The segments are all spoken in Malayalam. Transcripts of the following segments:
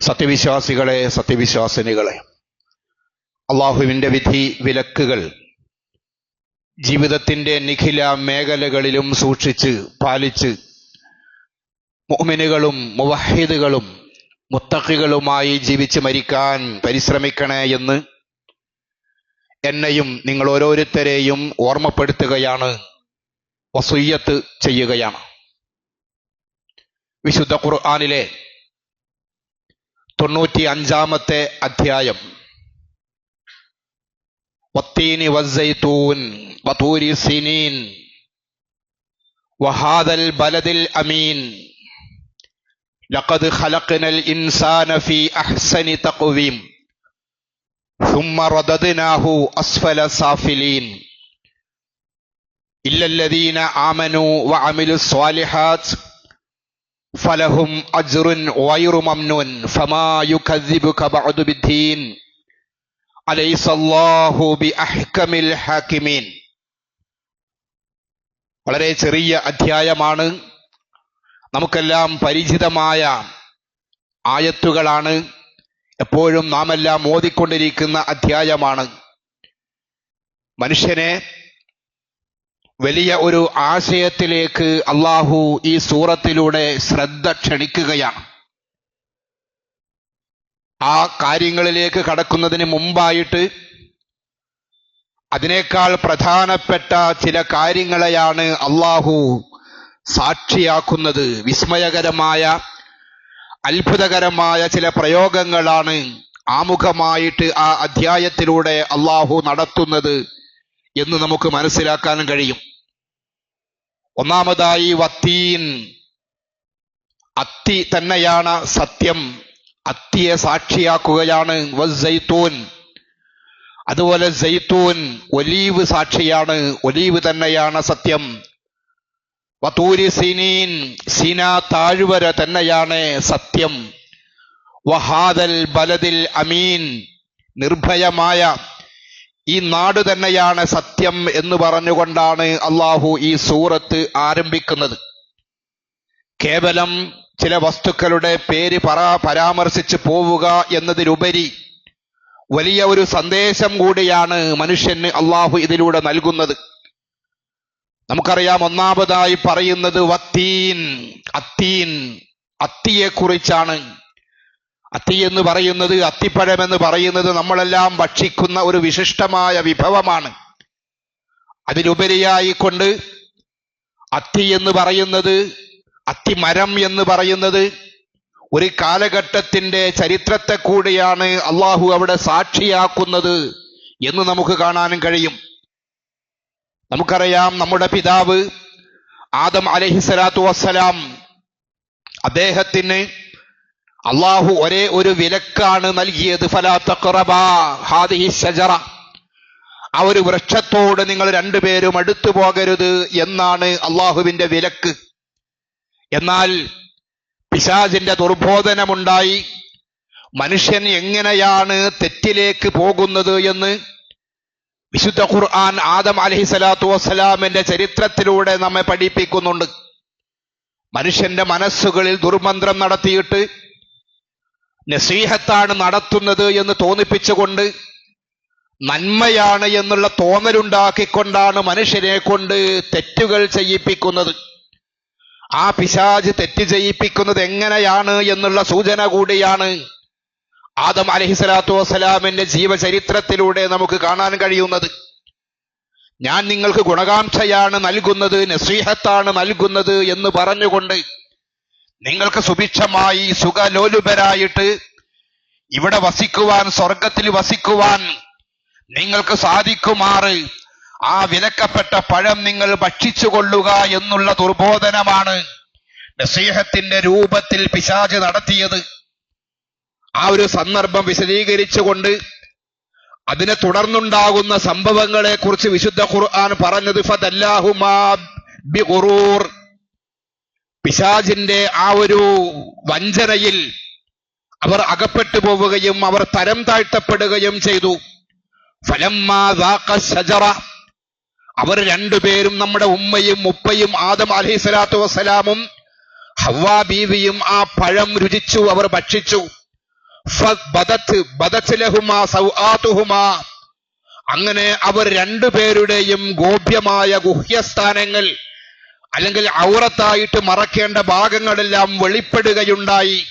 സത്യവിശ്വാസികളെ സത്യവിശ്വാസിനികളെ. അള്ളാഹുവിന്റെ വിധി വിലക്കുകൾ ജീവിതത്തിന്റെ നിഖില മേഖലകളിലും സൂക്ഷിച്ച് പാലിച്ച് മുഅ്മിനുകളും മുവഹിദുകളും മുത്തഖികളുമായി ജീവിച്ച് മരിക്കാൻ പരിശ്രമിക്കണേ എന്ന് എന്നെയും നിങ്ങൾ ഓരോരുത്തരെയും ഓർമ്മപ്പെടുത്തുകയാണ് വസുയ്യത്ത് ചെയ്യുകയാണ്. വിശുദ്ധ ഖുർആാനിലെ തൊണ്ണൂറ്റി അഞ്ചാമത്തെ അധ്യായം വത്തീനി വസ്സൈത്തൂൻ വതൂരി സിനീൻ വഹാദൽ ബലദിൽ അമീൻ لقد خلقنا الإنسان في أحسن تقويم ثم رددناه أسفل سافلين إلا الذين آمنوا وعملوا الصالحات ഫലഹും അജ്റുൻ വൈറു മംനൂൻ ഫമാ യുകദ്ദിബുക ബഅദു ബിദ്ദീൻ. അലൈസല്ലാഹു ബിഅഹ്കമിൽ ഹാകിമീൻ വളരെ ചെറിയ അധ്യായമാണ്. നമുക്കെല്ലാം പരിചിതമായ ആയത്തുകളാണ്. എപ്പോഴും നാം എല്ലാം ഓതിക്കൊണ്ടിരിക്കുന്ന അധ്യായമാണ്. മനുഷ്യനെ വലിയ ഒരു ആശയത്തിലേക്ക് അള്ളാഹു ഈ സൂറത്തിലൂടെ ശ്രദ്ധ ക്ഷണിക്കുകയാണ്. ആ കാര്യങ്ങളിലേക്ക് കടക്കുന്നതിന് മുമ്പായിട്ട് അതിനേക്കാൾ പ്രധാനപ്പെട്ട ചില കാര്യങ്ങളെയാണ് അള്ളാഹു സാക്ഷിയാക്കുന്നത്. വിസ്മയകരമായ അത്ഭുതകരമായ ചില പ്രയോഗങ്ങളാണ് ആമുഖമായിട്ട് ആ അധ്യായത്തിലൂടെ അള്ളാഹു നടത്തുന്നത്. എന്ന് നമുക്ക് മനസ്സിലാക്കാനും കഴിയും. ഒന്നാമതായി വത്തീൻ. അത്തി തന്നെയാണ് സത്യം. അത്തിയെ സാക്ഷിയാക്കുകയാണ്. വസ്സൈത്തൂൻ അതുപോലെ സൈത്തൂൻ ഒലീവ് സാക്ഷിയാണ്. ഒലീവ് തന്നെയാണ് സത്യം. വത്തൂരി സീനീൻ. സീന താഴ്വര തന്നെയാണ് സത്യം. വഹാദൽ ബലദിൽ അമീൻ. നിർഭയമായ ഈ നാട് തന്നെയാണ് സത്യം എന്ന് പറഞ്ഞുകൊണ്ടാണ് അള്ളാഹു ഈ സൂറത്ത് ആരംഭിക്കുന്നത്. കേവലം ചില വസ്തുക്കളുടെ പേര് പറ പരാമർശിച്ച് പോവുക എന്നതിലുപരി വലിയ ഒരു സന്ദേശം കൂടിയാണ് മനുഷ്യന് അള്ളാഹു ഇതിലൂടെ നൽകുന്നത്. നമുക്കറിയാം ഒന്നാമതായി പറയുന്നത് വത്തീൻ അത്തീൻ അത്തിയെ കുറിച്ചാണ് അത്തി എന്ന് പറയുന്നത് അത്തിപ്പഴം എന്ന് പറയുന്നത് നമ്മളെല്ലാം ഭക്ഷിക്കുന്ന ഒരു വിശിഷ്ടമായ വിഭവമാണ്. അതിലുപരിയായി കൊണ്ട് അത്തി എന്ന് പറയുന്നത് അത്തിമരം എന്ന് പറയുന്നത് ഒരു കാലഘട്ടത്തിന്റെ ചരിത്രത്തെ കൂടിയാണ് അള്ളാഹു അവിടെ സാക്ഷിയാക്കുന്നത് എന്ന് നമുക്ക് കാണാനും കഴിയും. നമുക്കറിയാം നമ്മുടെ പിതാവ് ആദം അലഹിസലാത്തു വസ്സലാം അദ്ദേഹത്തിന് അള്ളാഹു ഒരേ ഒരു വിലക്കാണ് നൽകിയത്. ഫലാ തഖറബാ. ഹാദിഹി ഷജറ ആ ഒരു വൃക്ഷത്തോട് നിങ്ങൾ രണ്ടുപേരും അടുത്തു പോകരുത് എന്നാണ് അള്ളാഹുവിന്റെ വിലക്ക്. എന്നാൽ പിശാജിന്റെ ദുർബോധനമുണ്ടായി. മനുഷ്യൻ എങ്ങനെയാണ് തെറ്റിലേക്ക് പോകുന്നത് എന്ന് വിശുദ്ധ ഖുർആൻ ആദം അലഹി സ്വലാത്തു വസ്സലാമിന്റെ ചരിത്രത്തിലൂടെ നമ്മെ പഠിപ്പിക്കുന്നുണ്ട്. മനുഷ്യന്റെ മനസ്സുകളിൽ ദുർമന്ത്രം നടത്തിയിട്ട് നസീഹത്താണ് നടത്തുന്നത് എന്ന് തോന്നിപ്പിച്ചുകൊണ്ട് നന്മയാണ് എന്നുള്ള തോന്നലുണ്ടാക്കിക്കൊണ്ടാണ് മനുഷ്യനെ കൊണ്ട് തെറ്റുകൾ ചെയ്യിപ്പിക്കുന്നത്. ആ പിശാജ് തെറ്റ് ചെയ്യിപ്പിക്കുന്നത് എങ്ങനെയാണ് എന്നുള്ള സൂചന കൂടിയാണ് ആദം അലഹിസലാത്തു വസ്സലാമിന്റെ ജീവചരിത്രത്തിലൂടെ നമുക്ക് കാണാൻ കഴിയുന്നത്. ഞാൻ നിങ്ങൾക്ക് ഗുണകാംക്ഷയാണ് നൽകുന്നത് നസീഹത്താണ് നൽകുന്നത് എന്ന് പറഞ്ഞുകൊണ്ട് നിങ്ങൾക്ക് സുഭിക്ഷമായി സുഖലോലുപരായിട്ട് ഇവിടെ വസിക്കുവാൻ സ്വർഗത്തിൽ വസിക്കുവാൻ നിങ്ങൾക്ക് സാധിക്കുമാറ്. ആ വിലക്കപ്പെട്ട പഴം നിങ്ങൾ ഭക്ഷിച്ചുകൊള്ളുക എന്നുള്ള ദുർബോധനമാണ് നസീഹത്തിന്റെ രൂപത്തിൽ പിശാജ് നടത്തിയത്. ആ ഒരു സന്ദർഭം വിശദീകരിച്ചുകൊണ്ട് അതിനെ തുടർന്നുണ്ടാകുന്ന സംഭവങ്ങളെ കുറിച്ച് വിശുദ്ധ ഖുർആൻ പറഞ്ഞത് ഫദല്ലാഹുമാ ബിഗുറൂർ. പിശാജിന്റെ ആ ഒരു വഞ്ചനയിൽ അവർ അകപ്പെട്ടു പോവുകയും അവർ തരം താഴ്ത്തപ്പെടുകയും ചെയ്തു. ഫലം ദാഖ ശജറ. അവർ രണ്ടുപേരും നമ്മുടെ ഉമ്മയും ഉപ്പയും ആദം അലഹി സ്വലാത്തു വസ്സലാമും ഹവ്വാ ബീവിയും ആ പഴം രുചിച്ചു അവർ ഭക്ഷിച്ചു. അങ്ങനെ അവർ രണ്ടുപേരുടെയും ഗോപ്യമായ ഗുഹ്യസ്ഥാനങ്ങൾ അല്ലെങ്കിൽ ഔറത്തായിട്ട് മറക്കേണ്ട ഭാഗങ്ങളെല്ലാം വെളിപ്പെടുകയുണ്ടായി.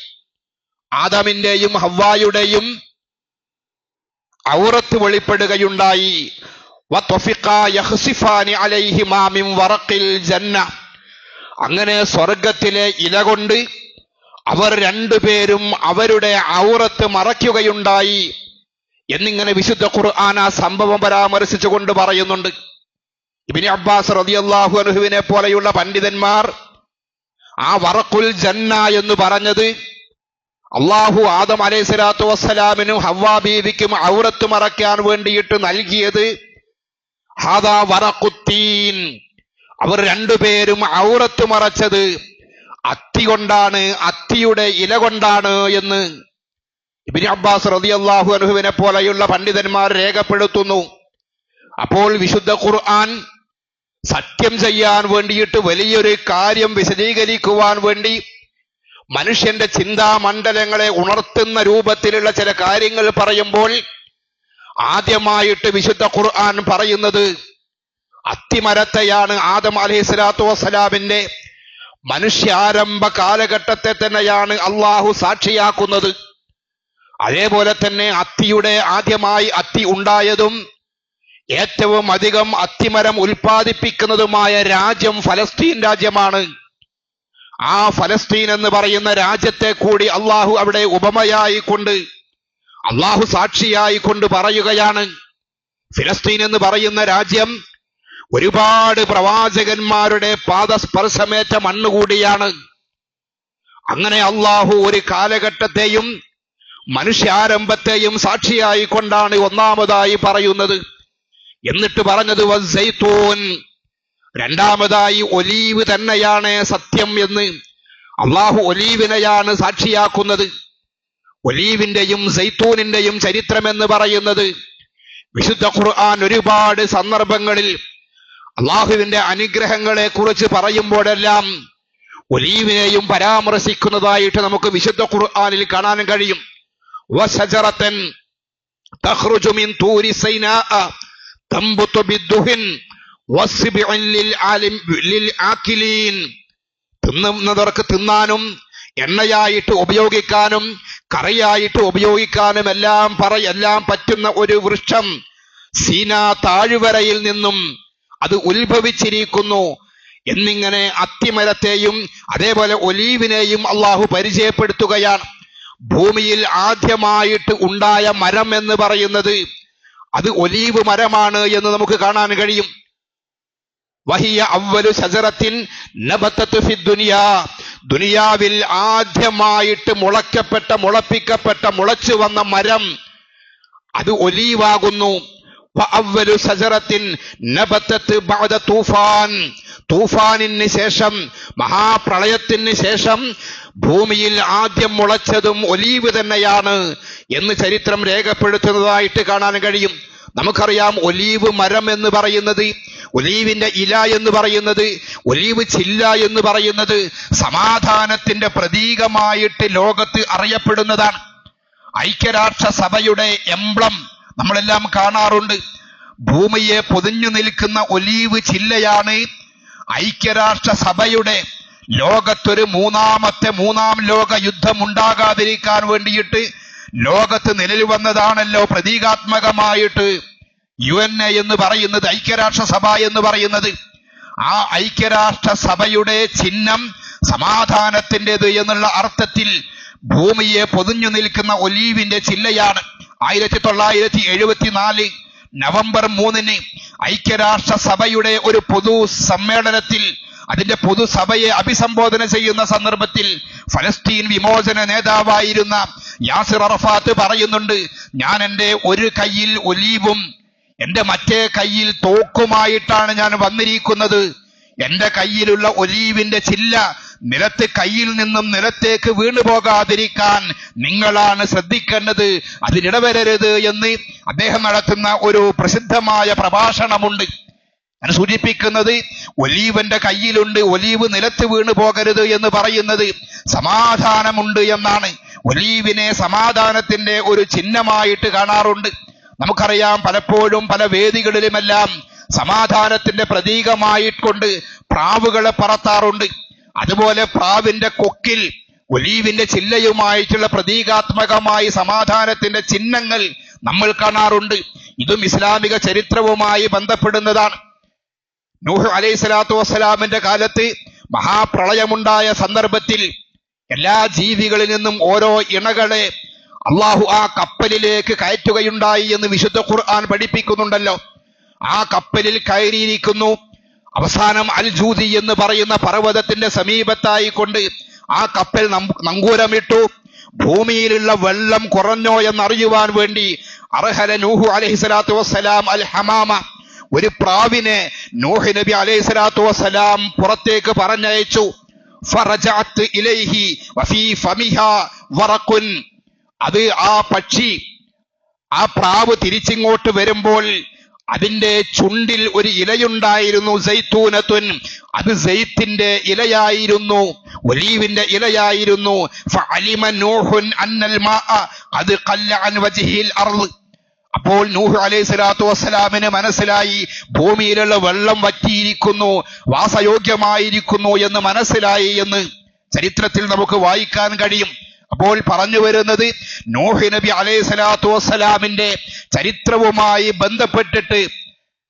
ആദമിന്റെയും ഹവ്വായുടെയും ഔറത്ത് വെളിപ്പെടുകയുണ്ടായി. അങ്ങനെ സ്വർഗത്തിലെ ഇല കൊണ്ട് അവർ രണ്ടുപേരും അവരുടെ ഔറത്ത് മറയ്ക്കുകയുണ്ടായി. എന്നിങ്ങനെ വിശുദ്ധ ഖുർആൻ ആ സംഭവം പരാമർശിച്ചുകൊണ്ട് പറയുന്നുണ്ട്. ഇബിനി അബ്ബാസ് റളിയല്ലാഹു അനുഹുവിനെ പോലെയുള്ള പണ്ഡിതന്മാർ ആ വറക്കുൽ ജന്ന എന്ന് പറഞ്ഞത് അള്ളാഹു ആദം അലൈഹി സ്വലാത്തു വസ്സലാമിനും ഹവ്വാ ബീവിക്കും ഔറത്ത് മറയ്ക്കാൻ വേണ്ടിയിട്ട് നൽകിയത് ഹാദാ വറക്കുത്തീൻ അവർ രണ്ടുപേരും ഔറത്ത് മറച്ചത് അത്തി കൊണ്ടാണ് അത്തിയുടെ ഇല കൊണ്ടാണ് എന്ന് ഇബിനി അബ്ബാസ് റതി അള്ളാഹു അനുഹുവിനെ പോലെയുള്ള പണ്ഡിതന്മാർ രേഖപ്പെടുത്തുന്നു. അപ്പോൾ വിശുദ്ധ ഖുർആൻ സത്യം ചെയ്യാൻ വേണ്ടിയിട്ട് വലിയൊരു കാര്യം വിശദീകരിക്കുവാൻ വേണ്ടി മനുഷ്യന്റെ ചിന്താമണ്ഡലങ്ങളെ ഉണർത്തുന്ന രൂപത്തിലുള്ള ചില കാര്യങ്ങൾ പറയുമ്പോൾ ആദ്യമായിട്ട് വിശുദ്ധ ഖുർആൻ പറയുന്നത് അത്തിമരത്തെയാണ് ആദം അലൈഹി സ്വലാത്തു വസ്സലാമിന്റെ മനുഷ്യാരംഭ കാലഘട്ടത്തെ തന്നെയാണ് അള്ളാഹു സാക്ഷിയാക്കുന്നത്. അതേപോലെ തന്നെ അത്തിയുടെ ആദ്യമായി അത്തി ഉണ്ടായതും ഏറ്റവും അധികം അത്തിമരം ഉൽപ്പാദിപ്പിക്കുന്നതുമായ രാജ്യം ഫലസ്തീൻ രാജ്യമാണ്. ആ ഫലസ്തീൻ എന്ന് പറയുന്ന രാജ്യത്തെ കൂടി അള്ളാഹു അവിടെ ഉപമയായി കൊണ്ട് അള്ളാഹു സാക്ഷിയായി കൊണ്ട് പറയുകയാണ്. ഫിലസ്തീൻ എന്ന് പറയുന്ന രാജ്യം ഒരുപാട് പ്രവാചകന്മാരുടെ പാദസ്പർശമേറ്റ മണ്ണുകൂടിയാണ് അങ്ങനെ അള്ളാഹു ഒരു കാലഘട്ടത്തെയും മനുഷ്യാരംഭത്തെയും സാക്ഷിയായി കൊണ്ടാണ് ഒന്നാമതായി പറയുന്നത്. എന്നിട്ട് പറഞ്ഞത് വസൈത്തൂൻ രണ്ടാമതായി ഒലീവ് തന്നെയാണ് സത്യം എന്ന്. അള്ളാഹു ഒലീവിനെയാണ് സാക്ഷിയാക്കുന്നത്. ഒലീവിന്റെയും സൈത്തൂനിന്റെയും ചരിത്രമെന്ന് പറയുന്നത് വിശുദ്ധ ഖുർആൻ ഒരുപാട് സന്ദർഭങ്ങളിൽ അള്ളാഹുവിന്റെ അനുഗ്രഹങ്ങളെ കുറിച്ച് പറയുമ്പോഴെല്ലാം ഒലീവിനെയും പരാമർശിക്കുന്നതായിട്ട് നമുക്ക് വിശുദ്ധ ഖുർആാനിൽ കാണാൻ കഴിയും. തംബുതു ബിദ്ദുഹിൻ ലിൽ തിന്നുന്നവർക്ക് തിന്നാനും എണ്ണയായിട്ട് ഉപയോഗിക്കാനും കറിയായിട്ട് ഉപയോഗിക്കാനും എല്ലാം പറ എല്ലാം പറ്റുന്ന ഒരു വൃക്ഷം സീന താഴ്വരയിൽ നിന്നും അത് ഉത്ഭവിച്ചിരിക്കുന്നു. എന്നിങ്ങനെ അത്തിമരത്തെയും അതേപോലെ ഒലീവിനെയും അള്ളാഹു പരിചയപ്പെടുത്തുകയാണ്. ഭൂമിയിൽ ആദ്യമായിട്ട് ഉണ്ടായ മരം എന്ന് പറയുന്നത് അത് ഒലീവ് മരമാണ് എന്ന് നമുക്ക് കാണാൻ കഴിയും. വഹിയ അവലു ശജറത്തിൻ ദുനിയാ. ദുനിയാവിൽ ആദ്യമായിട്ട് മുളയ്ക്കപ്പെട്ട മുളപ്പിക്കപ്പെട്ട മുളച്ചു വന്ന മരം അത് ഒലീവാകുന്നു. അവലു ശജറത്തിൻ തൂഫാൻ. തൂഫാനിന് ശേഷം മഹാപ്രളയത്തിന് ശേഷം ഭൂമിയിൽ ആദ്യം മുളച്ചതും ഒലീവ് തന്നെയാണ് എന്ന് ചരിത്രം രേഖപ്പെടുത്തുന്നതായിട്ട് കാണാൻ കഴിയും. നമുക്കറിയാം ഒലീവ് മരം എന്ന് പറയുന്നത് ഒലീവിന്റെ ഇല എന്ന് പറയുന്നത് ഒലീവ് ചില്ല എന്ന് പറയുന്നത് സമാധാനത്തിന്റെ പ്രതീകമായിട്ട് ലോകത്ത് അറിയപ്പെടുന്നതാണ്. ഐക്യരാഷ്ട്ര സഭയുടെ എംബ്ലം നമ്മളെല്ലാം കാണാറുണ്ട്. ഭൂമിയെ പൊതിഞ്ഞു നിൽക്കുന്ന ഒലീവ് ചില്ലയാണ് ഐക്യരാഷ്ട്ര സഭയുടെ ലോകത്തൊരു മൂന്നാമത്തെ മൂന്നാം ലോക യുദ്ധം ഉണ്ടാകാതിരിക്കാൻ വേണ്ടിയിട്ട് ലോകത്ത് നിലവിൽ വന്നതാണല്ലോ പ്രതീകാത്മകമായിട്ട് യു എൻ എ എന്ന് പറയുന്നത് ഐക്യരാഷ്ട്ര സഭ എന്ന് പറയുന്നത്. ആ ഐക്യരാഷ്ട്ര സഭയുടെ ചിഹ്നം സമാധാനത്തിന്റെത് എന്നുള്ള അർത്ഥത്തിൽ ഭൂമിയെ പൊതിഞ്ഞു നിൽക്കുന്ന ഒലീവിന്റെ ചില്ലയാണ്. ആയിരത്തി തൊള്ളായിരത്തി എഴുപത്തിനാല് നവംബർ മൂന്നിന് ഐക്യരാഷ്ട്ര സഭയുടെ ഒരു പൊതു സമ്മേളനത്തിൽ അതിന്റെ പൊതുസഭയെ അഭിസംബോധന ചെയ്യുന്ന സന്ദർഭത്തിൽ ഫലസ്തീൻ വിമോചന നേതാവായിരുന്ന യാസിർ അറഫാത്ത് പറയുന്നുണ്ട് ഞാൻ എന്റെ ഒരു കയ്യിൽ ഒലീവും എന്റെ മറ്റേ കയ്യിൽ തോക്കുമായിട്ടാണ് ഞാൻ വന്നിരിക്കുന്നത്. എന്റെ കയ്യിലുള്ള ഒലീവിന്റെ ചില്ല നിലത്ത് കയ്യിൽ നിന്നും നിലത്തേക്ക് വീണു പോകാതിരിക്കാൻ നിങ്ങളാണ് ശ്രദ്ധിക്കേണ്ടത്. അതിനിടവരരുത് എന്ന് അദ്ദേഹം നടത്തുന്ന ഒരു പ്രസിദ്ധമായ പ്രഭാഷണമുണ്ട്. ഞാൻ സൂചിപ്പിക്കുന്നത് ഒലീവന്റെ കയ്യിലുണ്ട് ഒലീവ് നിലത്ത് വീണു പോകരുത് എന്ന് പറയുന്നത് സമാധാനമുണ്ട് എന്നാണ്. ഒലീവിനെ സമാധാനത്തിന്റെ ഒരു ചിഹ്നമായിട്ട് കാണാറുണ്ട്. നമുക്കറിയാം പലപ്പോഴും പല വേദികളിലുമെല്ലാം സമാധാനത്തിന്റെ പ്രതീകമായിക്കൊണ്ട് പ്രാവുകളെ പറത്താറുണ്ട്. അതുപോലെ പ്രാവിന്റെ കൊക്കിൽ ഒലീവിന്റെ ചില്ലയുമായിട്ടുള്ള പ്രതീകാത്മകമായി സമാധാനത്തിന്റെ ചിഹ്നങ്ങൾ നമ്മൾ കാണാറുണ്ട്. ഇതും ഇസ്ലാമിക ചരിത്രവുമായി ബന്ധപ്പെടുന്നതാണ്. നൂഹ് അലൈഹി സ്വലാത്തു വസ്സലാമിന്റെ കാലത്ത് മഹാപ്രളയമുണ്ടായ സന്ദർഭത്തിൽ എല്ലാ ജീവികളിൽ നിന്നും ഓരോ ഇണകളെ അള്ളാഹു ആ കപ്പലിലേക്ക് കയറ്റുകയുണ്ടായി എന്ന് വിശുദ്ധ ഖുർആൻ പഠിപ്പിക്കുന്നുണ്ടല്ലോ. ആ കപ്പലിൽ കയറിയിരിക്കുന്നു. അവസാനം അൽ ജൂതി എന്ന് പറയുന്ന പർവതത്തിന്റെ സമീപത്തായി കൊണ്ട് ആ കപ്പൽ നങ്കൂരമിട്ടു. ഭൂമിയിലുള്ള വെള്ളം കുറഞ്ഞോ എന്നറിയുവാൻ വേണ്ടി അർഹല നൂഹു അലൈഹി സ്വലാത്തു വസ്സലാം അൽ ഹമാമ ഒരു പ്രാവിനെ നൂഹ് നബി അലൈഹി സ്വലാത്തു വസ്സലാം പുറത്തേക്ക് പറഞ്ഞയച്ചു. ഇലൈഹി വഫീ ഫമിഹാ വറഖുൻ. അത് ആ പക്ഷി ആ പ്രാവ് തിരിച്ചിങ്ങോട്ട് വരുമ്പോൾ അതിന്റെ ചുണ്ടിൽ ഒരു ഇലയുണ്ടായിരുന്നു സൈത്തൂനത്തുൻ. അത് സെയ്ത്തിന്റെ ഇലയായിരുന്നു. ഒലീവിന്റെ ഇലയായിരുന്നു. അർൾ അപ്പോൾ നൂഹ് അലൈഹി സ്വലാത്തു വസ്സലാമിന് മനസ്സിലായി. ഭൂമിയിലുള്ള വെള്ളം വറ്റിയിരിക്കുന്നു. വാസയോഗ്യമായിരിക്കുന്നു എന്ന് മനസ്സിലായി എന്ന് ചരിത്രത്തിൽ നമുക്ക് വായിക്കാൻ കഴിയും. അപ്പോൾ പറഞ്ഞു വരുന്നത് നോഹി നബി അലൈഹി സ്വലാത്തു വസ്സലാമിന്റെ ചരിത്രവുമായി ബന്ധപ്പെട്ടിട്ട്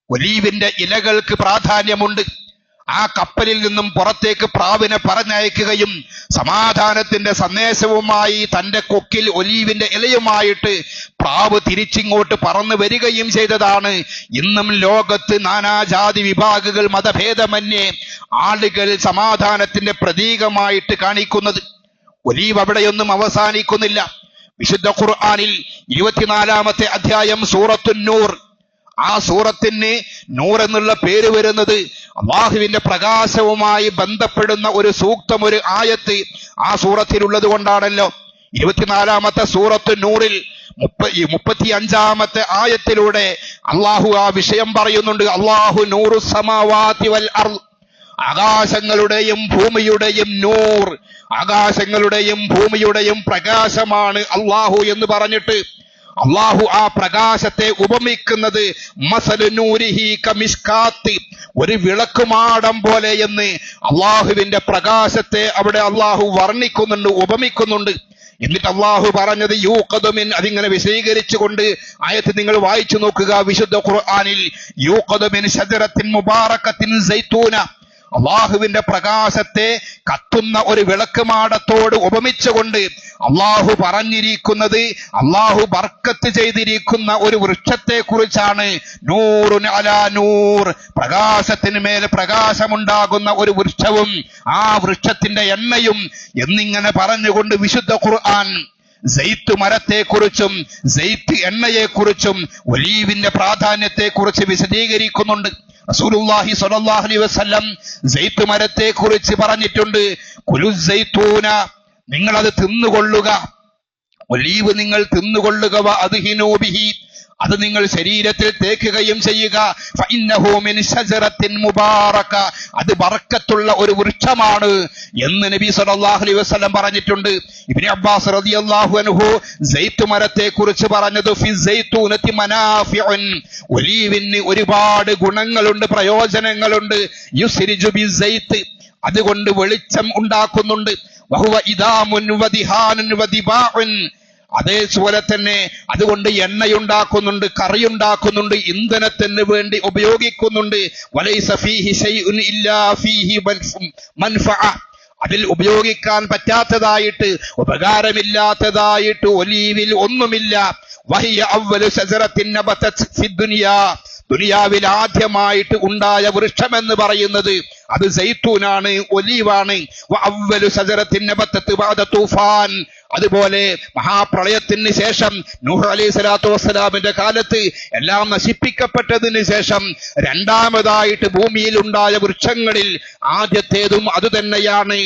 ഒലീവിന്റെ ഇലകൾക്ക് പ്രാധാന്യമുണ്ട്. ആ കപ്പലിൽ നിന്നും പുറത്തേക്ക് പ്രാവിനെ പറഞ്ഞയക്കുകയും സമാധാനത്തിന്റെ സന്ദേശവുമായി തന്റെ കൊക്കിൽ ഒലീവിന്റെ ഇലയുമായിട്ട് പ്രാവ് തിരിച്ചിങ്ങോട്ട് പറന്നു വരികയും ചെയ്തതാണ്. ഇന്നും ലോകത്ത് നാനാജാതി വിഭാഗങ്ങൾ മതഭേദമന്യേ ആളുകൾ സമാധാനത്തിന്റെ പ്രതീകമായിട്ട് കാണിക്കുന്നത്. ഒലീവ് അവിടെയൊന്നും അവസാനിക്കുന്നില്ല. വിശുദ്ധ ഖുർആാനിൽ ഇരുപത്തിനാലാമത്തെ അധ്യായം സൂറത്തുന്നൂർ ആ സൂറത്തിന് നൂർ എന്നുള്ള പേര് വരുന്നത് അള്ളാഹുവിന്റെ പ്രകാശവുമായി ബന്ധപ്പെടുന്ന ഒരു സൂക്തം ഒരു ആയത്ത് ആ സൂറത്തിലുള്ളത് കൊണ്ടാണല്ലോ. ഇരുപത്തിനാലാമത്തെ സൂറത്ത് നൂറിൽ മുപ്പത്തി അഞ്ചാമത്തെ ആയത്തിലൂടെ അള്ളാഹു ആ വിഷയം പറയുന്നുണ്ട്. അള്ളാഹു നൂറു സമാവാതി വൽ അർ ആകാശങ്ങളുടെയും ഭൂമിയുടെയും നൂർ ആകാശങ്ങളുടെയും ഭൂമിയുടെയും പ്രകാശമാണ് അള്ളാഹു എന്ന് പറഞ്ഞിട്ട് അള്ളാഹു ആ പ്രകാശത്തെ ഉപമിക്കുന്നത് ഒരു വിളക്കുമാടം പോലെ എന്ന് അള്ളാഹുവിന്റെ പ്രകാശത്തെ അവിടെ അള്ളാഹു വർണിക്കുന്നുണ്ട് ഉപമിക്കുന്നുണ്ട്. എന്നിട്ട് അള്ളാഹു പറഞ്ഞത് യൂഖദുമിൻ അതിങ്ങനെ വിശദീകരിച്ചുകൊണ്ട് ആയത്ത് നിങ്ങൾ വായിച്ചു നോക്കുക വിശുദ്ധ ഖുർആനിൽ. യൂഖദുമിൻ ഷജറത്തിൻ മുബാറക്കത്തിൻ സൈത്തൂന അള്ളാഹുവിന്റെ പ്രകാശത്തെ കത്തുന്ന ഒരു വിളക്ക് മാടത്തോട് ഉപമിച്ചുകൊണ്ട് അള്ളാഹു പറഞ്ഞിരിക്കുന്നത് അള്ളാഹു ബർക്കത്ത് ചെയ്തിരിക്കുന്ന ഒരു വൃക്ഷത്തെ കുറിച്ചാണ് അലാ നൂർ. പ്രകാശത്തിന് മേൽ പ്രകാശമുണ്ടാകുന്ന ഒരു വൃക്ഷവും ആ വൃക്ഷത്തിന്റെ എണ്ണയും എന്നിങ്ങനെ പറഞ്ഞുകൊണ്ട് വിശുദ്ധ ഖുർആൻ സെയ്ത്ത് മരത്തെക്കുറിച്ചും സെയ്ത്ത് എണ്ണയെക്കുറിച്ചും ഒലീവിന്റെ പ്രാധാന്യത്തെക്കുറിച്ച് വിശദീകരിക്കുന്നുണ്ട്. റസൂലുള്ളാഹി സ്വല്ലല്ലാഹു അലൈഹി വസല്ലം സെയ്ത്ത് മരത്തെക്കുറിച്ച് പറഞ്ഞിട്ടുണ്ട്. കുലു സൈത്തൂന നിങ്ങൾ അത് തിന്നുകൊള്ളുക. ഒലീവ് നിങ്ങൾ തിന്നുകൊള്ളുക അത് ഹിനോബിഹി ബിഹി. അത് നിങ്ങൾ ശരീരത്തിൽ തേക്കുകയും ചെയ്യുക. മുബാറക. അത് ബർക്കത്തുള്ള ഒരു വൃക്ഷമാണ് എന്ന് നബി സല്ലല്ലാഹു അലൈഹി വസല്ലം പറഞ്ഞിട്ടുണ്ട്. ഇബ്നു അബ്ബാസ് റളിയല്ലാഹു അൻഹു സൈത്ത് മരത്തെ കുറിച്ച് പറഞ്ഞത് ഫി സൈത്തൂനത്തി മനാഫിഉൻ. ഒലീവിന് ഒരുപാട് ഗുണങ്ങളുണ്ട് പ്രയോജനങ്ങളുണ്ട്. യുസ്രിജു ബി അതുകൊണ്ട് വെളിച്ചം ഉണ്ടാക്കുന്നുണ്ട്. വഹുവ ഇദാമുൻ വദിഹാനുൻ വദിബാഉൻ അതേപോലെ തന്നെ അതുകൊണ്ട് എണ്ണയുണ്ടാക്കുന്നുണ്ട് കറിയുണ്ടാക്കുന്നുണ്ട് ഇന്ധനത്തിന് വേണ്ടി ഉപയോഗിക്കുന്നുണ്ട്. അതിൽ ഉപയോഗിക്കാൻ പറ്റാത്തതായിട്ട് ഉപകാരമില്ലാത്തതായിട്ട് ഒലീവിൽ ഒന്നുമില്ല. വഹിയ അവലു ദുനിയാ. ദുനിയാവിൽ ആദ്യമായിട്ട് ഉണ്ടായ വൃക്ഷം എന്ന് പറയുന്നത് അത് സൈത്തൂനാണ് ഒലീവാണ്. തൂഫാൻ. അതുപോലെ മഹാപ്രളയത്തിന് ശേഷം നൂഹ് അലൈഹി സ്വലാത്തു വസ്സലാമിന്റെ കാലത്ത് എല്ലാം നശിപ്പിക്കപ്പെട്ടതിന് ശേഷം രണ്ടാമതായിട്ട് ഭൂമിയിൽ ഉണ്ടായ വൃക്ഷങ്ങളിൽ ആദ്യത്തേതും അത് തന്നെയാണ്.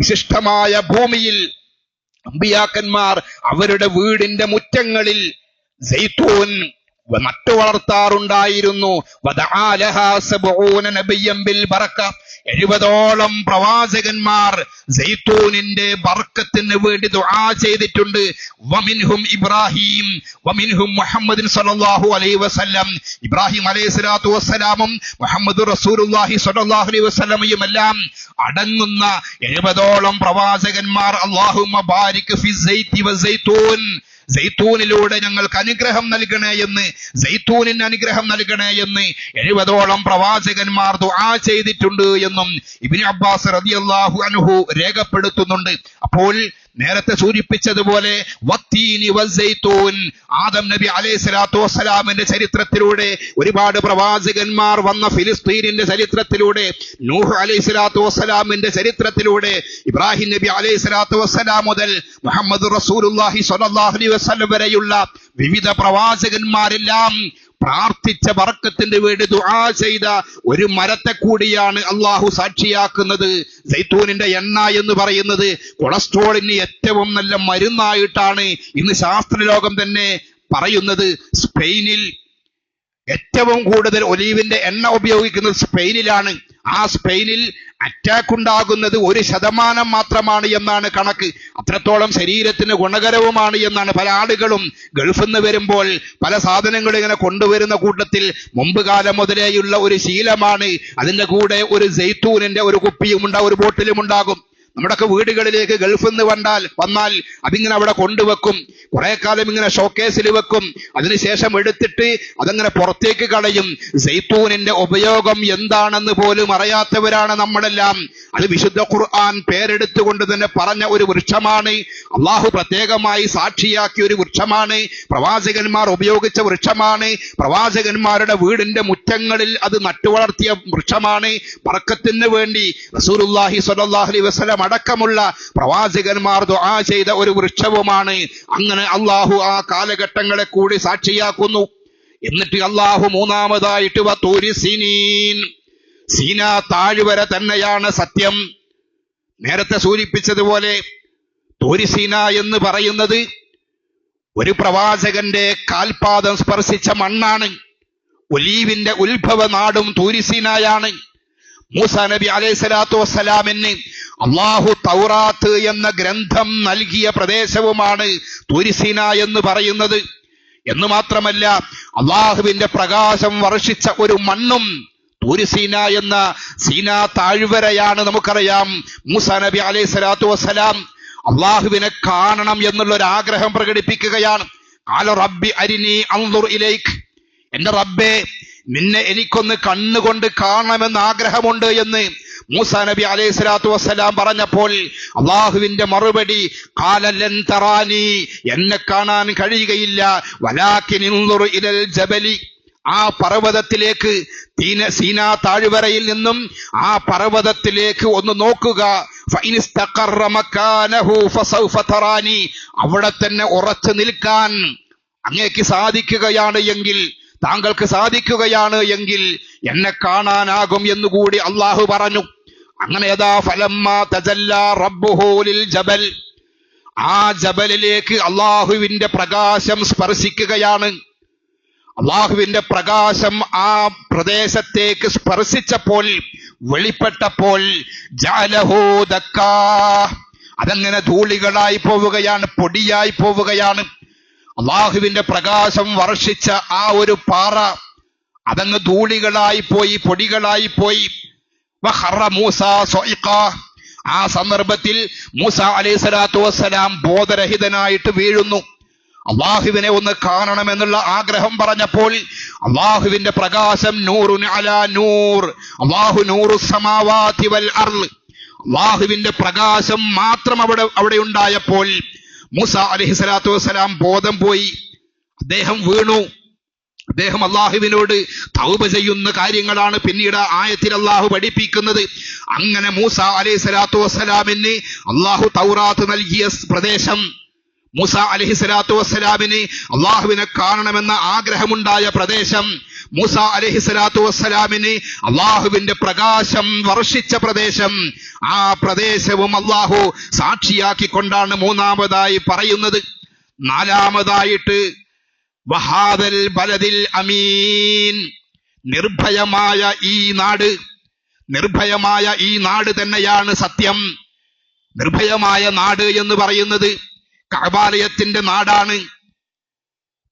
വിശിഷ്ടമായ ഭൂമിയിൽ അമ്പിയാക്കന്മാർ അവരുടെ വീടിന്റെ മുറ്റങ്ങളിൽ സൈത്തൂൻ നട്ടു വളർത്താറുണ്ടായിരുന്നു എഴുപതോളം പ്രവാചകന്മാർ സൈത്തൂനിന്റെ ബർക്കത്തിന് വേണ്ടി ദുആ ചെയ്തിട്ടുണ്ട്. വമിൻഹും ഇബ്രാഹിം വമിൻഹും മുഹമ്മദിൻ സല്ലല്ലാഹു അലൈഹി വസല്ലം ഇബ്രാഹിം അലൈഹി സ്വലാത്തു വസ്സലാമും മുഹമ്മദ് റസൂലുള്ളാഹി സല്ലല്ലാഹു അലൈഹി വസല്ലമയും എല്ലാം അടങ്ങുന്ന എഴുപതോളം പ്രവാചകന്മാർ അല്ലാഹുമ്മ ബാരിക് ഫി സൈത്തി വസൈത്തൂൻ സൈത്തൂനിലൂടെ ഞങ്ങൾക്ക് അനുഗ്രഹം നൽകണേ എന്ന് സൈത്തൂനിന് അനുഗ്രഹം നൽകണേ എന്ന് എഴുപതോളം പ്രവാചകന്മാർ ദുആ ചെയ്തിട്ടുണ്ട് എന്നും ഇബ്നു അബ്ബാസ് റളിയല്ലാഹു അൻഹു രേഖപ്പെടുത്തുന്നുണ്ട്. അപ്പോൾ നേരത്തെ സൂചിപ്പിച്ചതുപോലെ ആദം നബി അലൈഹി സ്വലാത്തു വസ്സലാമിന്റെ ചരിത്രത്തിലൂടെ ഒരുപാട് പ്രവാചകന്മാർ വന്ന ഫിലിസ്തീനിന്റെ ചരിത്രത്തിലൂടെ നൂഹ് അലൈഹി സ്വലാത്തു വസ്സലാമിന്റെ ചരിത്രത്തിലൂടെ ഇബ്രാഹിം നബി അലൈഹി സ്വലാത്തു വസ്സലാം മുതൽ മുഹമ്മദ് റസൂലുള്ളാഹി സ്വല്ലല്ലാഹു അലൈഹി വസല്ലം വരെയുള്ള വിവിധ പ്രവാചകന്മാരെല്ലാം പ്രാർത്ഥിച്ച വറക്കത്തിന് വേണ്ടി ദുആ ചെയ്ത ഒരു മരത്തെ കൂടിയാണ് അള്ളാഹു സാക്ഷിയാക്കുന്നത്. സൈത്തൂനിന്റെ എണ്ണ എന്ന് പറയുന്നത് കൊളസ്ട്രോളിന് ഏറ്റവും നല്ല മരുന്നായിട്ടാണ് ഇന്ന് ശാസ്ത്രലോകം തന്നെ പറയുന്നത്. സ്പെയിനിൽ ഏറ്റവും കൂടുതൽ ഒലീവിന്റെ എണ്ണ ഉപയോഗിക്കുന്നത് സ്പെയിനിലാണ്. ആ സ്പെയിനിൽ അറ്റാക്ക് ഉണ്ടാകുന്നത് ഒരു ശതമാനം മാത്രമാണ് എന്നാണ് കണക്ക്. അത്രത്തോളം ശരീരത്തിന് ഗുണകരവുമാണ് എന്നാണ്. പല ആളുകളും ഗൾഫിൽ നിന്ന് വരുമ്പോൾ പല സാധനങ്ങൾ ഇങ്ങനെ കൊണ്ടുവരുന്ന കൂട്ടത്തിൽ മുമ്പ് കാലം മുതലേയുള്ള ഒരു ശീലമാണ്. അതിന്റെ കൂടെ ഒരു ജെയ്ത്തൂനിന്റെ ഒരു കുപ്പിയും ഉണ്ടാകും ഒരു ബോട്ടിലും ഉണ്ടാകും നമ്മുടെയൊക്കെ വീടുകളിലേക്ക് ഗൾഫിൽ നിന്ന് വന്നാൽ വന്നാൽ അതിങ്ങനെ അവിടെ കൊണ്ടുവെക്കും. കുറെ കാലം ഇങ്ങനെ ഷോക്കേസിൽ വെക്കും. അതിനുശേഷം എടുത്തിട്ട് അതങ്ങനെ പുറത്തേക്ക് കളയും. സൈത്തൂനിന്റെ ഉപയോഗം എന്താണെന്ന് പോലും അറിയാത്തവരാണ് നമ്മളെല്ലാം. അത് വിശുദ്ധ ഖുർആൻ പേരെടുത്തുകൊണ്ട് തന്നെ പറഞ്ഞ ഒരു വൃക്ഷമാണ്. അള്ളാഹു പ്രത്യേകമായി സാക്ഷിയാക്കിയ ഒരു വൃക്ഷമാണ്. പ്രവാചകന്മാർ ഉപയോഗിച്ച വൃക്ഷമാണ്. പ്രവാചകന്മാരുടെ വീടിന്റെ മുറ്റങ്ങളിൽ അത് നട്ടുവളർത്തിയ വൃക്ഷമാണ്. പറക്കത്തിന് വേണ്ടി റസൂലുള്ളാഹി സ്വല്ലല്ലാഹു അലൈഹി വസല്ലം അടക്കമുള്ള പ്രവാചകന്മാർ ദുആ ചെയ്ത ഒരു വൃക്ഷവുമാണ്. അങ്ങനെ അള്ളാഹു ആ കാലഘട്ടങ്ങളെ കൂടി സാക്ഷിയാക്കുന്നു. എന്നിട്ട് അള്ളാഹു മൂന്നാമതായിട്ട് വത്തൂരി സീനീൻ. സീന താഴ്വര തന്നെയാണ് സത്യം. നേരത്തെ സൂചിപ്പിച്ചതുപോലെ തോരിസീന എന്ന് പറയുന്നത് ഒരു പ്രവാചകന്റെ കാൽപാദം സ്പർശിച്ച മണ്ണാണ്. ഒലീവിന്റെ ഉത്ഭവ നാടും തൂരിസീനായാണ് മൂസ നബി അലൈഹി സ്വലാത്തു വസ്സലാമിന് അള്ളാഹു തൗറാത്ത് എന്ന ഗ്രന്ഥം നൽകിയ പ്രദേശവുമാണ് തുരിസിന എന്ന് പറയുന്നത്. എന്ന് മാത്രമല്ല അള്ളാഹുവിന്റെ പ്രകാശം വർഷിച്ച ഒരു മണ്ണും തൂരിസീന എന്ന സീന താഴ്വരയാണ് നമുക്കറിയാം. മൂസ നബി അലൈഹി സ്വലാത്തു വസ്സലാം അള്ളാഹുവിനെ കാണണം എന്നുള്ള ഒരു ആഗ്രഹം പ്രകടിപ്പിക്കുകയാണ് റബ്ബി അരിനി അൻദുർ എന്റെ റബ്ബെ നിന്നെ എനിക്കൊന്ന് കണ്ണുകൊണ്ട് കാണണമെന്ന് ആഗ്രഹമുണ്ട് എന്ന് മൂസ നബി അലൈഹി സ്വലാത്തു വസ്സലാം പറഞ്ഞപ്പോൾ അള്ളാഹുവിന്റെ മറുപടി കാലല്ലൻ തറാനി എന്നെ കാണാൻ കഴിയുകയില്ല. വലാക്കിൻ ഇലൽ ജബലി ആ പർവതത്തിലേക്ക് തീന സീനാ താഴ്വരയിൽ നിന്നും ആ പർവതത്തിലേക്ക് ഒന്ന് നോക്കുക. അവിടെ തന്നെ ഉറച്ചു നിൽക്കാൻ അങ്ങേക്ക് സാധിക്കുകയാണ് എങ്കിൽ താങ്കൾക്ക് സാധിക്കുകയാണ് എങ്കിൽ എന്നെ കാണാനാകും എന്നുകൂടി അള്ളാഹു പറഞ്ഞു. അങ്ങനെ യഥാ ഫലമ്മ തജല്ല ജബൽ. ആ ജബലിലേക്ക് അള്ളാഹുവിന്റെ പ്രകാശം സ്പർശിക്കുകയാണ്. അള്ളാഹുവിന്റെ പ്രകാശം ആ പ്രദേശത്തേക്ക് സ്പർശിച്ചപ്പോൾ വെളിപ്പെട്ടപ്പോൾ അതങ്ങനെ ധൂളികളായി പോവുകയാണ് പൊടിയായി പോവുകയാണ്. അള്ളാഹുവിന്റെ പ്രകാശം വർഷിച്ച ആ ഒരു പാറ അതങ്ങ് ധൂളികളായി പോയി പൊടികളായി പോയി. ആ സന്ദർഭത്തിൽ മൂസ അലൈഹി സ്വലാത്തു വസ്സലാം ബോധരഹിതനായിട്ട് വീഴുന്നു. അള്ളാഹുവിനെ ഒന്ന് കാണണമെന്നുള്ള ആഗ്രഹം പറഞ്ഞപ്പോൾ അള്ളാഹുവിന്റെ പ്രകാശം നൂറുൻ അലാ നൂർ അള്ളാഹു നൂറു സമാവാതി വൽ അള്ളാഹുവിന്റെ പ്രകാശം മാത്രം അവിടെ അവിടെ ഉണ്ടായപ്പോൾ മൂസ അലഹി സ്വലാത്തു വസ്സലാം ബോധം പോയി. അദ്ദേഹം വീണു. അദ്ദേഹം അള്ളാഹുവിനോട് തൗബ ചെയ്യുന്ന കാര്യങ്ങളാണ് പിന്നീട് ആയത്തിൽ അള്ളാഹു പഠിപ്പിക്കുന്നത്. അങ്ങനെ മൂസ അലൈഹി സ്വലാത്തു വസ്സലാമിന് അള്ളാഹു തൗറാത്ത് നൽകിയ പ്രദേശം മൂസ അലഹി സ്വലാത്തു വസ്സലാമിന് അള്ളാഹുവിനെ കാണണമെന്ന ആഗ്രഹമുണ്ടായ പ്രദേശം മൂസ അലഹി സ്വലാത്തു വസ്സലാമിന് അള്ളാഹുവിന്റെ പ്രകാശം വർഷിച്ച പ്രദേശം. ആ പ്രദേശവും അള്ളാഹു സാക്ഷിയാക്കിക്കൊണ്ടാണ് മൂന്നാമതായി പറയുന്നത്. നാലാമതായിട്ട് വഹാദൽ ബലദിൽ അമീൻ. നിർഭയമായ ഈ നാട് നിർഭയമായ ഈ നാട് തന്നെയാണ് സത്യം. നിർഭയമായ നാട് എന്ന് പറയുന്നത് കഅബാലയത്തിന്റെ നാടാണ്.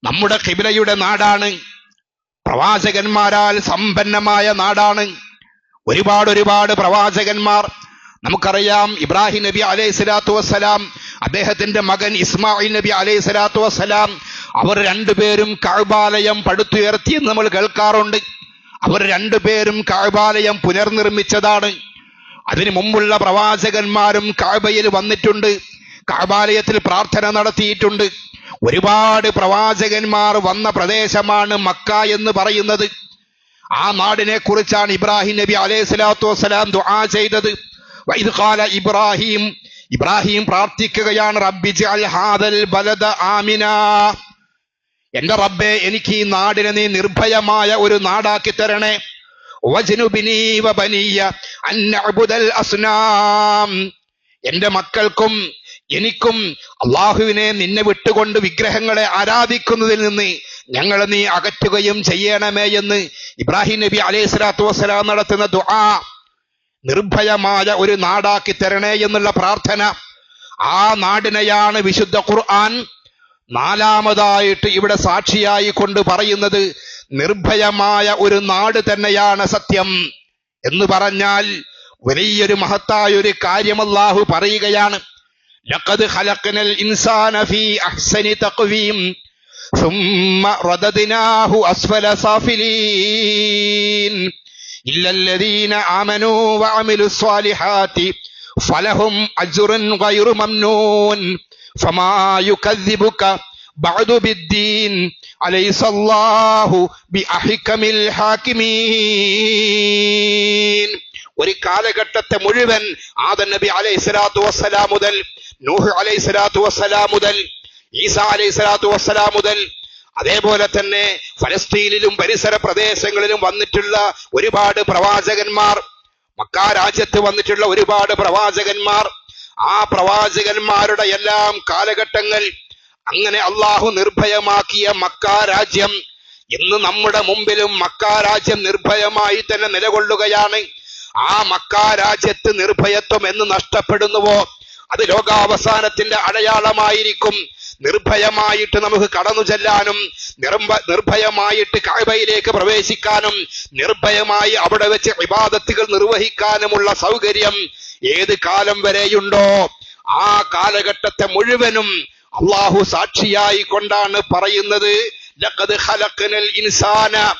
നമ്മുടെ ഖിബിലയുടെ നാടാണ്. പ്രവാചകന്മാരാൽ സമ്പന്നമായ നാടാണ്. ഒരുപാട് ഒരുപാട് പ്രവാചകന്മാർ നമുക്കറിയാം ഇബ്രാഹിം നബി അലൈഹി സ്വലാത്തു വസ്സലാം അദ്ദേഹത്തിന്റെ മകൻ ഇസ്മായിൽ നബി അലൈഹി സ്വലാത്തു വസ്സലാം അവർ രണ്ടുപേരും കഅബാലയം പടുത്തുയർത്തിയെന്ന് നമ്മൾ കേൾക്കാറുണ്ട്. അവർ രണ്ടുപേരും കഅബാലയം പുനർനിർമ്മിച്ചതാണ്. അതിനു മുമ്പുള്ള പ്രവാചകന്മാരും കാബയിൽ വന്നിട്ടുണ്ട്. കാബാലയത്തിൽ പ്രാർത്ഥന നടത്തിയിട്ടുണ്ട്. ഒരുപാട് പ്രവാചകന്മാർ വന്ന പ്രദേശമാണ് മക്ക എന്ന് പറയുന്നത്. ആ നാടിനെ കുറിച്ചാണ് ഇബ്രാഹിം നബി അലൈഹി സ്വലാത്തു വസ്സലാം ദുആ ചെയ്തത്. വൈദ്കാല ഇബ്രാഹിം ഇബ്രാഹിം പ്രാർത്ഥിക്കുകയാണ് റബ്ബി ജഅൽ ഹാദൽ ബലദ ആമിന. എന്റെ റബ്ബെ എനിക്ക് ഈ നാടിനെ നീ നിർഭയമായ ഒരു നാടാക്കി തരണേ. എന്റെ മക്കൾക്കും എനിക്കും അള്ളാഹുവിനെ നിന്നെ വിട്ടുകൊണ്ട് വിഗ്രഹങ്ങളെ ആരാധിക്കുന്നതിൽ നിന്ന് ഞങ്ങൾ നീ അകറ്റുകയും ചെയ്യണമേ എന്ന് ഇബ്രാഹിം നബി അലൈഹി സ്വലാത്തു വസ്സലാം നടത്തുന്ന ദുആ നിർഭയമായ ഒരു നാടാക്കി തരണേ എന്നുള്ള പ്രാർത്ഥന. ആ നാടിനെയാണ് വിശുദ്ധ ഖുർആൻ നാലാമതായിട്ട് ഇവിടെ സാക്ഷിയായി കൊണ്ട് പറയുന്നത് നിർഭയമായ ഒരു നാട് തന്നെയാണ് സത്യം എന്ന് പറഞ്ഞാൽ വലിയൊരു മഹത്തായ ഒരു കാര്യം അല്ലാഹു പറയുകയാണ് ലഖദ് ഖലഖനൽ ഇൻസാന ഫീ അഹ്സനി തഖ്വീം ثم رددناه أسفل سافلين إلا الذين آمنوا وعملوا الصالحات فلهم أجر غير ممنون ഒരു കാലഘട്ടത്തെ മുഴുവൻ ആദൻ നബി അലൈഹി സ്വലാത്തു വസ്സലാം മുതൽ നൂഹ് അലൈഹി സ്വലാത്തു വസ്സലാം മുതൽ ഈസ അലൈഹി സ്വലാത്തു വസ്സലാം മുതൽ അതേപോലെ തന്നെ ഫലസ്തീനിലും പരിസര പ്രദേശങ്ങളിലും വന്നിട്ടുള്ള ഒരുപാട് പ്രവാചകന്മാർ മക്കാ രാജ്യത്ത് വന്നിട്ടുള്ള ഒരുപാട് പ്രവാചകന്മാർ ആ പ്രവാചകന്മാരുടെ എല്ലാം കാലഘട്ടങ്ങൾ അങ്ങനെ അള്ളാഹു നിർഭയമാക്കിയ മക്ക രാജ്യം ഇന്ന് നമ്മുടെ മുമ്പിലും മക്ക രാജ്യം നിർഭയമായി തന്നെ നിലകൊള്ളുകയാണ്. ആ മക്ക രാജ്യത്ത് നിർഭയത്വം എന്ന് നഷ്ടപ്പെടുന്നുവോ? അത് ലോകാവസാനത്തിന്റെ അടയാളമായിരിക്കും. നിർഭയമായിട്ട് നമുക്ക് കടന്നു ചെല്ലാനും നിർഭ നിർഭയമായിട്ട് കായയിലേക്ക് പ്രവേശിക്കാനും നിർഭയമായി അവിടെ വെച്ച് വിവാദത്തുകൾ നിർവഹിക്കാനുമുള്ള സൗകര്യം ഏത് കാലം വരെയുണ്ടോ ആ കാലഘട്ടത്തെ മുഴുവനും അള്ളാഹു സാക്ഷിയായി കൊണ്ടാണ് പറയുന്നത്. ഇൻസാന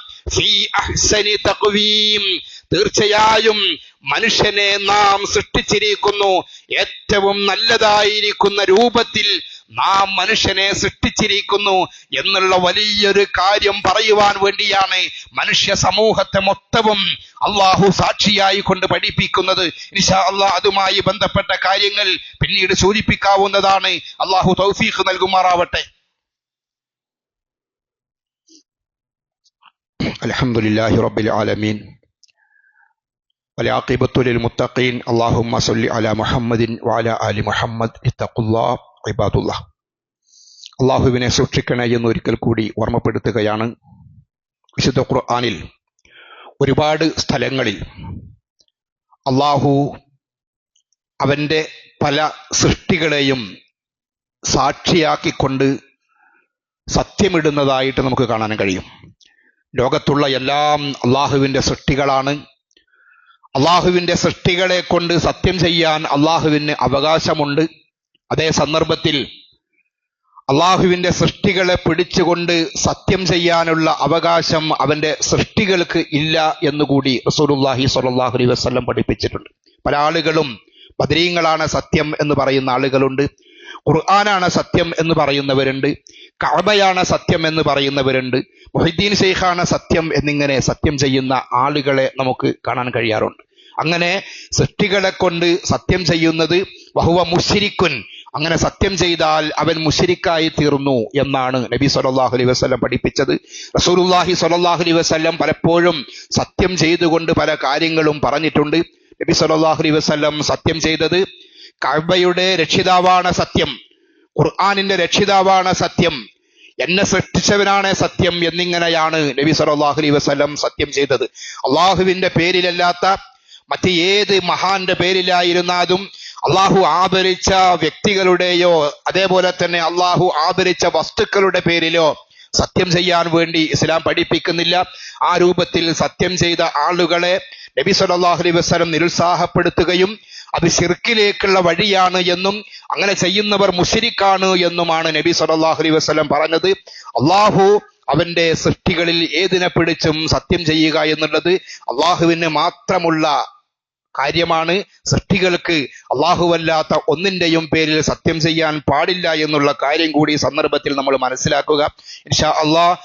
തീർച്ചയായും മനുഷ്യനെ നാം സൃഷ്ടിച്ചിരിക്കുന്നു. ഏറ്റവും നല്ലതായിരിക്കുന്ന രൂപത്തിൽ നാം മനുഷ്യനെ സൃഷ്ടിച്ചിരിക്കുന്നു എന്നുള്ള വലിയൊരു കാര്യം പറയുവാൻ വേണ്ടിയാണ് മനുഷ്യ സമൂഹത്തെ മൊത്തവും അള്ളാഹു സാക്ഷിയായി കൊണ്ട് പഠിപ്പിക്കുന്നത് ഇൻഷാ അള്ളാഹ് അതുമായി ബന്ധപ്പെട്ട കാര്യങ്ങൾ പിന്നീട് സൂചിപ്പിക്കാവുന്നതാണ് അള്ളാഹു തൗഫീഖ് നൽകുമാറാവട്ടെ الحمد لله رب العالمين والعاقبة للمتقين اللهم صل على محمد وعلى آل محمد اتقوا الله ഇബാദുള്ള അള്ളാഹുവിനെ സൂക്ഷിക്കണേ എന്നൊരിക്കൽ കൂടി ഓർമ്മപ്പെടുത്തുകയാണ്. വിശുദ്ധ ഖുർആാനിൽ ഒരുപാട് സ്ഥലങ്ങളിൽ അള്ളാഹു അവന്റെ പല സൃഷ്ടികളെയും സാക്ഷിയാക്കിക്കൊണ്ട് സത്യമിടുന്നതായിട്ട് നമുക്ക് കാണാൻ കഴിയും. ലോകത്തുള്ള എല്ലാം അള്ളാഹുവിന്റെ സൃഷ്ടികളാണ്. അള്ളാഹുവിന്റെ സൃഷ്ടികളെ കൊണ്ട് സത്യം ചെയ്യാൻ അള്ളാഹുവിന് അവകാശമുണ്ട്. അതേ സന്ദർഭത്തിൽ അള്ളാഹുവിന്റെ സൃഷ്ടികളെ പിടിച്ചുകൊണ്ട് സത്യം ചെയ്യാനുള്ള അവകാശം അവന്റെ സൃഷ്ടികൾക്ക് ഇല്ല എന്നുകൂടി റസൂലുല്ലാഹി സ്വല്ലല്ലാഹു അലൈഹി വസല്ലം പഠിപ്പിച്ചിട്ടുണ്ട്. പല ആളുകളും ബദരീങ്ങളാണ് സത്യം എന്ന് പറയുന്ന ആളുകളുണ്ട്. ഖുർആനാണ് സത്യം എന്ന് പറയുന്നവരുണ്ട്. കഅബയാണ് സത്യം എന്ന് പറയുന്നവരുണ്ട്. മൊഹിദ്ദീൻ ഷെയ്ഖാണ് സത്യം എന്നിങ്ങനെ സത്യം ചെയ്യുന്ന ആളുകളെ നമുക്ക് കാണാൻ കഴിയാറുണ്ട്. അങ്ങനെ സൃഷ്ടികളെ കൊണ്ട് സത്യം ചെയ്യുന്നത് വഹുവ മുഷിരിക്കുൻ അങ്ങനെ സത്യം ചെയ്താൽ അവൻ മുഷിരിക്കായി തീർന്നു എന്നാണ് നബി സല്ലല്ലാഹു അലൈഹി വസല്ലം പഠിപ്പിച്ചത്. റസൂലുള്ളാഹി സ്വല്ലല്ലാഹു അലൈഹി വസല്ലം പലപ്പോഴും സത്യം ചെയ്തുകൊണ്ട് പല കാര്യങ്ങളും പറഞ്ഞിട്ടുണ്ട്. നബി സല്ലല്ലാഹു അലൈഹി വസല്ലം സത്യം ചെയ്തത് കഅബയുടെ രക്ഷിതാവാണ് സത്യം ഖുർആാനിന്റെ രക്ഷിതാവാണ് സത്യം എന്നെ സൃഷ്ടിച്ചവനാണ് സത്യം എന്നിങ്ങനെയാണ് നബി സല്ലല്ലാഹു അലൈഹി വസല്ലം സത്യം ചെയ്തത്. അള്ളാഹുവിന്റെ പേരിലല്ലാത്ത മറ്റ് ഏത് മഹാന്റെ പേരിലായിരുന്നാലും അള്ളാഹു ആദരിച്ച വ്യക്തികളുടെയോ അതേപോലെ തന്നെ അള്ളാഹു ആദരിച്ച വസ്തുക്കളുടെ പേരിലോ സത്യം ചെയ്യാൻ വേണ്ടി ഇസ്ലാം പഠിപ്പിക്കുന്നില്ല. ആ രൂപത്തിൽ സത്യം ചെയ്ത ആളുകളെ നബി സല്ലല്ലാഹു അലൈഹി വസല്ലം നിരുത്സാഹപ്പെടുത്തുകയും അത് ഷിർക്കിലേക്കുള്ള വഴിയാണ് എന്നും അങ്ങനെ ചെയ്യുന്നവർ മുഷിരിക്കാണ് എന്നുമാണ് നബി സല്ലല്ലാഹു അലൈഹി വസല്ലം പറഞ്ഞത്. അള്ളാഹു അവന്റെ സൃഷ്ടികളിൽ ഏതിനെ പിടിച്ചും സത്യം ചെയ്യുക എന്നുള്ളത് അള്ളാഹുവിന് മാത്രമുള്ള കാര്യമാണ് സൃഷ്ടികൾക്ക് അള്ളാഹുവല്ലാത്ത ഒന്നിന്റെയും പേരിൽ സത്യം ചെയ്യാൻ പാടില്ല എന്നുള്ള കാര്യം കൂടി സന്ദർഭത്തിൽ നമ്മൾ മനസ്സിലാക്കുക. ഇൻഷാ അള്ളാഹ്